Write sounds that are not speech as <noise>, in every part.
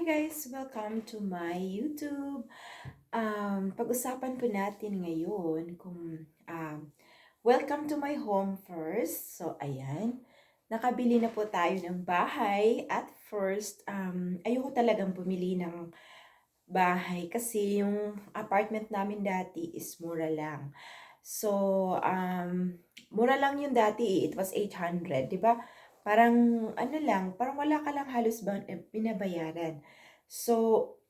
Hi guys! Welcome to my YouTube. Um, pag-usapan po natin ngayon kung um, welcome to my home first. So, ayan. Nakabili na po tayo ng bahay. At first, um, ayoko talagang bumili ng bahay kasi yung apartment namin dati is mura lang. So, um, mura lang yung dati. It was 800, di ba? Parang ano lang, parang wala ka lang halos eh, binabayaran. So,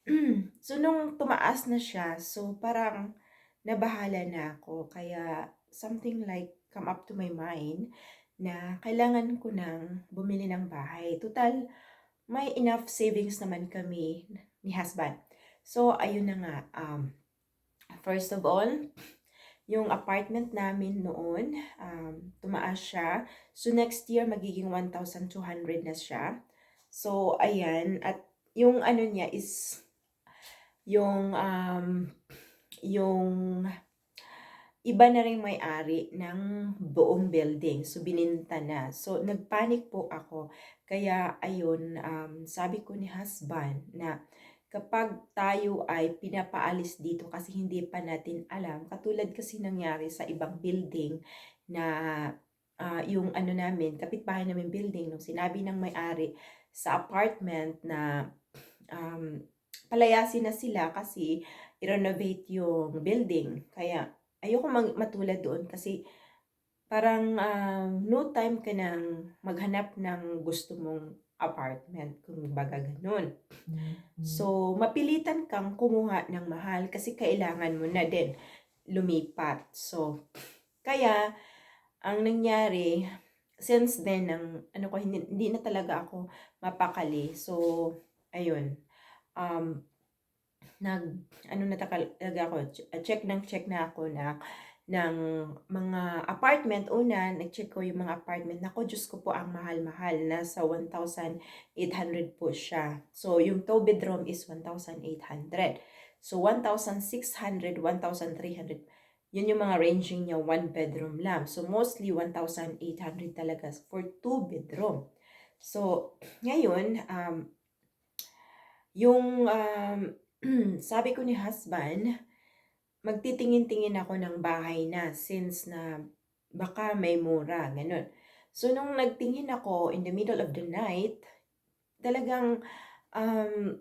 <clears throat> so nung tumaas na siya, so parang nabahala na ako. Kaya something like come up to my mind na kailangan ko nang bumili ng bahay. Total, may enough savings naman kami ni husband. So, ayun na nga. Um, first of all, yung apartment namin noon, um, tumaas siya. So, next year, magiging 1,200 na siya. So, ayan. At yung ano niya is, yung, um, yung, iba na rin may-ari ng buong building. So, bininta na. So, nagpanik po ako. Kaya, ayun, um, sabi ko ni husband na, kapag tayo ay pinapaalis dito kasi hindi pa natin alam, katulad kasi nangyari sa ibang building na uh, yung ano namin, kapitbahay namin building, nung sinabi ng may-ari sa apartment na um, palayasin na sila kasi i-renovate yung building. Kaya ayoko mag- matulad doon kasi parang uh, no time ka nang maghanap ng gusto mong apartment, kung baga ganun. Mm-hmm. So, mapilitan kang kumuha ng mahal kasi kailangan mo na din lumipat. So, kaya, ang nangyari, since then, ang, ano ko, hindi, hindi na talaga ako mapakali. So, ayun. Um, nag, ano na talaga ako, check ng check na ako na ng mga apartment. Una, nag-check ko yung mga apartment. Nako, Diyos ko po, ang mahal-mahal. Nasa 1,800 po siya. So, yung two bedroom is 1,800. So, 1,600, 1,300. Yun yung mga ranging niya, one bedroom lang. So, mostly 1,800 talaga for two bedroom. So, ngayon, um, yung um, <clears throat> sabi ko ni husband, magtitingin-tingin ako ng bahay na since na baka may mura, ganun. So, nung nagtingin ako in the middle of the night, talagang um,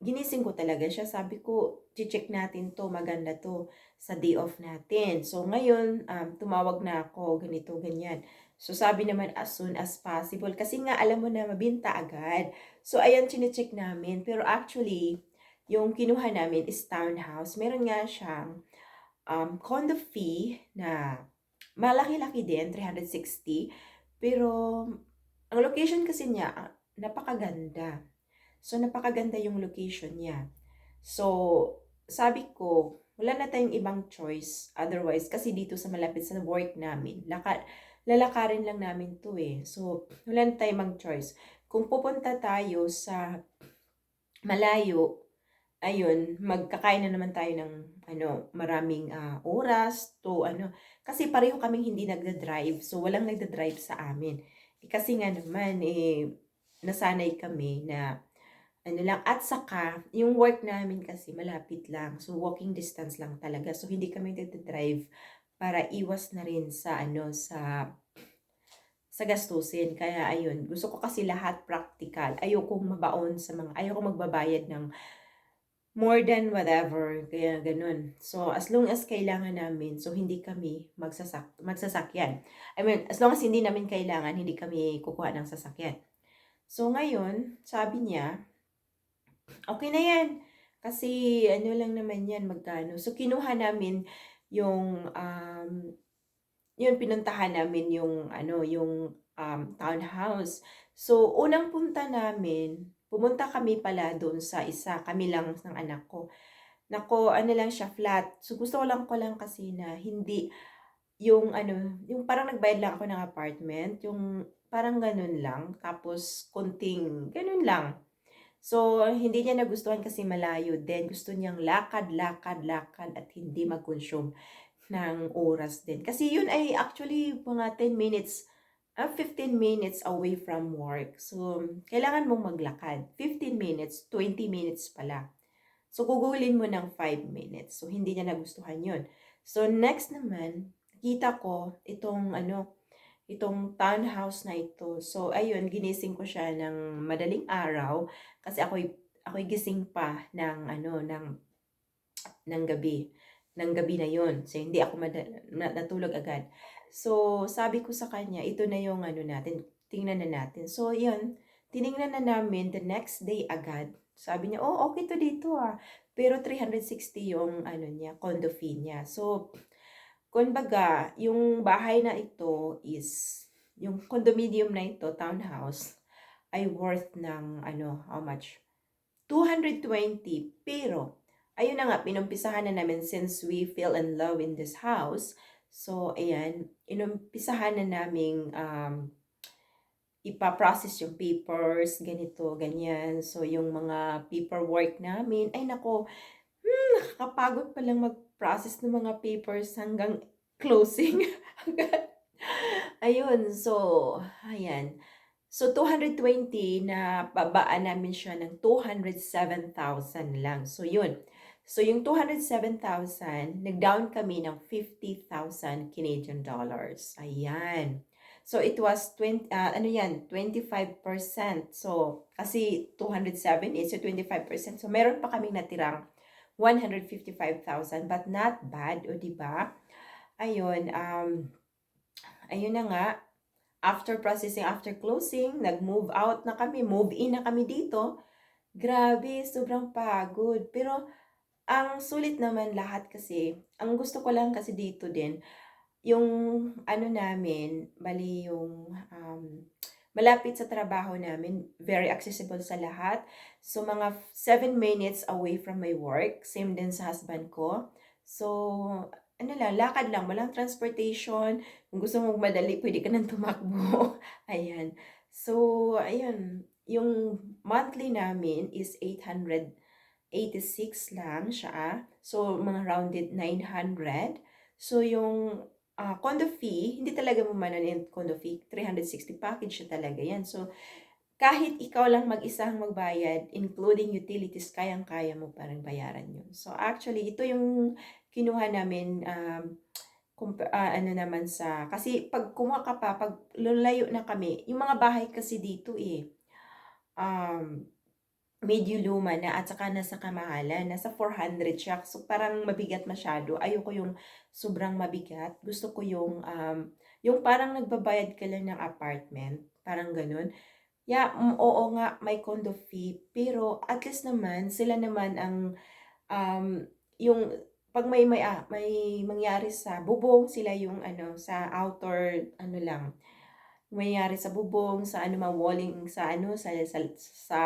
ginising ko talaga siya. Sabi ko, check natin to, maganda to sa day off natin. So, ngayon, um, tumawag na ako, ganito, ganyan. So, sabi naman as soon as possible. Kasi nga, alam mo na, mabinta agad. So, ayan, chinecheck namin. Pero actually, yung kinuha namin is townhouse. Meron nga siyang um, condo fee na malaki-laki din, 360. Pero, ang location kasi niya, ah, napakaganda. So, napakaganda yung location niya. So, sabi ko, wala na tayong ibang choice. Otherwise, kasi dito sa malapit sa work namin, laka, lalakarin lang namin to eh. So, wala na tayong choice. Kung pupunta tayo sa malayo, ayun, magkakain na naman tayo ng ano, maraming uh, oras to ano, kasi pareho kaming hindi nagda-drive. So walang nagda-drive sa amin. Eh, kasi nga naman eh nasanay kami na ano lang at saka yung work namin kasi malapit lang. So walking distance lang talaga. So hindi kami nagda-drive para iwas na rin sa ano sa sa gastusin. Kaya ayun, gusto ko kasi lahat practical. Ayoko mabaon sa mga ayoko magbabayad ng more than whatever, kaya ganun. So, as long as kailangan namin, so hindi kami magsasak magsasakyan. I mean, as long as hindi namin kailangan, hindi kami kukuha ng sasakyan. So, ngayon, sabi niya, okay na yan. Kasi, ano lang naman yan, magkano. So, kinuha namin yung, um, yun, pinuntahan namin yung, ano, yung um, townhouse. So, unang punta namin, pumunta kami pala doon sa isa, kami lang ng anak ko. Nako, ano lang siya, flat. So, gusto ko lang ko lang kasi na hindi yung ano, yung parang nagbayad lang ako ng apartment, yung parang ganun lang, tapos konting, ganun lang. So, hindi niya nagustuhan kasi malayo din. Gusto niyang lakad, lakad, lakad at hindi mag-consume ng oras din. Kasi yun ay actually mga 10 minutes ah, 15 minutes away from work. So, kailangan mong maglakad. 15 minutes, 20 minutes pala. So, gugulin mo ng 5 minutes. So, hindi niya nagustuhan yun. So, next naman, kita ko itong ano, itong townhouse na ito. So, ayun, ginising ko siya ng madaling araw kasi ako'y ako'y gising pa ng ano, ng ng gabi. Ng gabi na yon So, hindi ako mada- na- natulog agad. So, sabi ko sa kanya, ito na yung ano natin, tingnan na natin. So, yun, tiningnan na namin the next day agad. Sabi niya, oh, okay to dito ah. Pero 360 yung ano niya, condo fee niya. So, kumbaga, yung bahay na ito is, yung condominium na ito, townhouse, ay worth ng ano, how much? 220. Pero, ayun na nga, pinumpisahan na namin since we fell in love in this house. So, ayan, inumpisahan na namin um, ipaprocess yung papers, ganito, ganyan. So, yung mga paperwork namin, ay nako, hmm, nakakapagod palang mag-process ng mga papers hanggang <laughs> closing. Ayun, so, ayan. So, 220 na babaan namin siya ng 207,000 lang. So, yun. So, yung 207,000, nag-down kami ng 50,000 Canadian dollars. Ayan. So, it was 20, uh, ano yan, 25%. So, kasi 207 is so 25%. So, meron pa kaming natirang 155,000 but not bad, o ba? Ayun, um, ayun na nga, after processing, after closing, nag-move out na kami, move in na kami dito. Grabe, sobrang pagod. Pero, ang sulit naman lahat kasi, ang gusto ko lang kasi dito din, yung ano namin, bali yung um, malapit sa trabaho namin, very accessible sa lahat. So, mga 7 minutes away from my work, same din sa husband ko. So, ano lang, lakad lang, walang transportation. Kung gusto mong madali, pwede ka nang tumakbo. <laughs> ayan. So, ayun. Yung monthly namin is 886 lang siya. So, mga rounded 900. So, yung uh, condo fee, hindi talaga mo manon yung condo fee. 360 package siya talaga yan. So, kahit ikaw lang mag-isang magbayad, including utilities, kayang-kaya mo parang bayaran yun. So, actually, ito yung kinuha namin um, kumpa, uh, ano naman sa kasi pag kumuha ka pa pag lulayo na kami yung mga bahay kasi dito eh um medyo luma na at saka nasa kamahalan nasa 400 siya. So parang mabigat masyado. Ayoko yung sobrang mabigat. Gusto ko yung um yung parang nagbabayad ka lang ng apartment parang ganun. Yeah oo nga may condo fee pero at least naman sila naman ang um yung pag may may ah, may mangyari sa bubong, sila yung ano sa outer ano lang. Mangyari sa bubong, sa ano walling sa ano sa sa, sa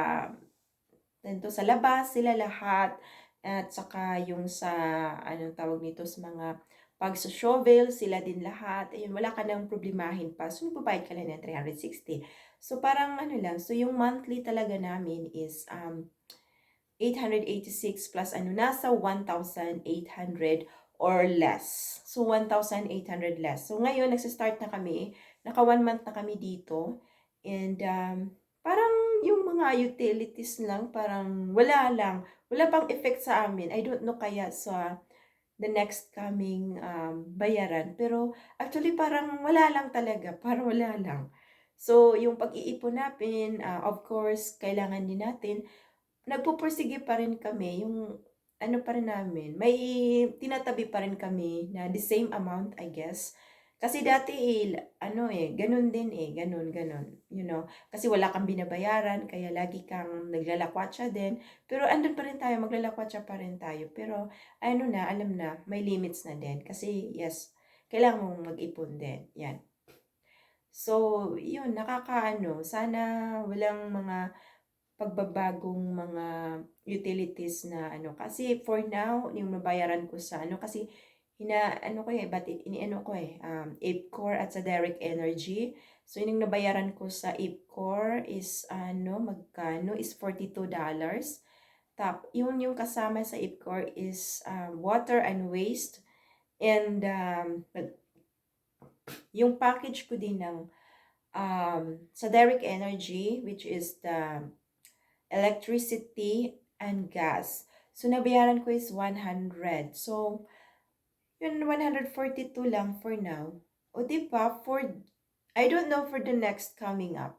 dito sa labas sila lahat. At saka yung sa anong tawag nito sa mga pag sa shovel sila din lahat. Ayun wala ka nang problemahin pa. So magbabayad ka lang ng 360 so parang ano lang so yung monthly talaga namin is um 886 plus ano, nasa 1,800 or less. So, 1,800 less. So, ngayon, nagsistart na kami. Naka one month na kami dito. And, um, parang yung mga utilities lang, parang wala lang. Wala pang effect sa amin. I don't know kaya sa the next coming um, bayaran. Pero, actually, parang wala lang talaga. <laughs> Parang wala lang. So, yung pag-iipon natin, uh, of course, kailangan din natin nagpupursige pa rin kami, yung ano pa rin namin, may tinatabi pa rin kami na the same amount, I guess. Kasi dati, eh, ano eh, ganun din eh, ganun, ganun, you know. Kasi wala kang binabayaran, kaya lagi kang naglalakwatsa din. Pero andun pa rin tayo, maglalakwatsa pa rin tayo. Pero ano na, alam na, may limits na din. Kasi yes, kailangan mong mag-ipon din. Yan. So, yun, nakakaano, sana walang mga pagbabagong mga utilities na ano. Kasi for now yung nabayaran ko sa ano kasi hina ano ko eh but iniano ko eh um APCOR at sa Direct Energy. So yung nabayaran ko sa APCOR is ano magkano? Is 42 dollars. Tap yun yung kasama sa APCOR is um, water and waste and um, yung package ko din ng um, sa direct energy, which is the electricity and gas. So, nabayaran ko is 100. So, yun, 142 lang for now. O, di ba? For, I don't know for the next coming up.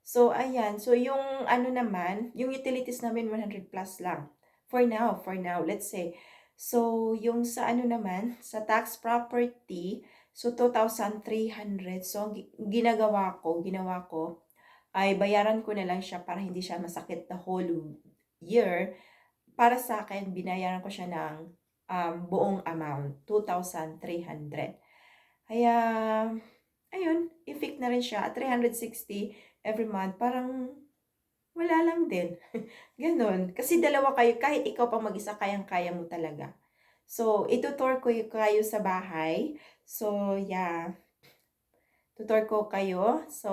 So, ayan. So, yung ano naman, yung utilities namin 100 plus lang. For now, for now, let's say. So, yung sa ano naman, sa tax property, so 2,300. So, ginagawa ko, ginawa ko, ay bayaran ko na lang siya para hindi siya masakit the whole year. Para sa akin, binayaran ko siya ng um, buong amount, 2,300. Kaya, ayun, i-fix na rin siya at 360 every month. Parang wala lang din. <laughs> Ganon. Kasi dalawa kayo, kahit ikaw pa mag-isa, kayang-kaya mo talaga. So, itutor ko kayo sa bahay. So, yeah. Tutor ko kayo. So,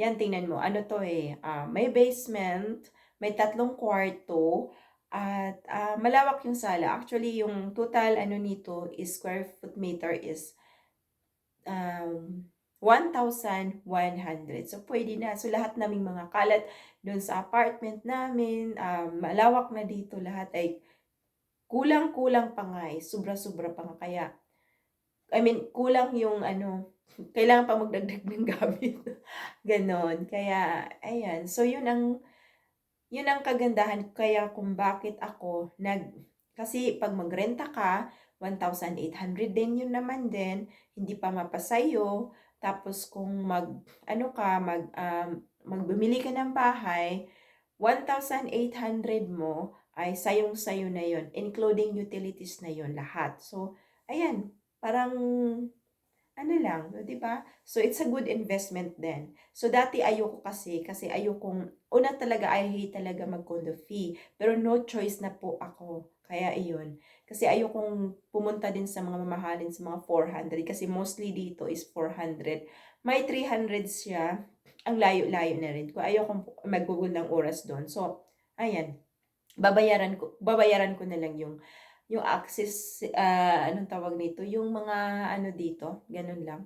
yan, tingnan mo. Ano to eh. ah, may basement, may tatlong kwarto, at ah, malawak yung sala. Actually, yung total ano nito is square foot meter is um, 1,100. So, pwede na. So, lahat naming mga kalat doon sa apartment namin, um, malawak na dito lahat ay kulang-kulang pa nga eh. Sobra-sobra pa nga. Kaya, I mean, kulang yung ano, kailangan pa magdagdag ng gamit. <laughs> Ganon. Kaya, ayan. So, yun ang, yun ang kagandahan. Kaya kung bakit ako nag, kasi pag magrenta ka, 1,800 din yun naman din. Hindi pa mapasayo. Tapos kung mag, ano ka, mag, um, magbumili ka ng bahay, 1,800 mo ay sayong-sayo na yun, including utilities na yun, lahat. So, ayan, parang, ano lang, di ba? So, it's a good investment din. So, dati ayoko kasi, kasi ayokong, una talaga, I hate talaga mag-condo fee. Pero no choice na po ako. Kaya iyon. Kasi ayokong pumunta din sa mga mamahalin sa mga 400. Kasi mostly dito is 400. May 300 siya. Ang layo-layo na rin. Kung ayokong magugol ng oras doon. So, ayan. Babayaran ko, babayaran ko na lang yung yung access, ah, anong tawag nito, yung mga ano dito, ganun lang.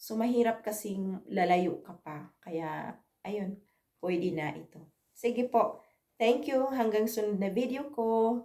So, mahirap kasing lalayo ka pa. Kaya, ayun, pwede na ito. Sige po. Thank you. Hanggang sunod na video ko.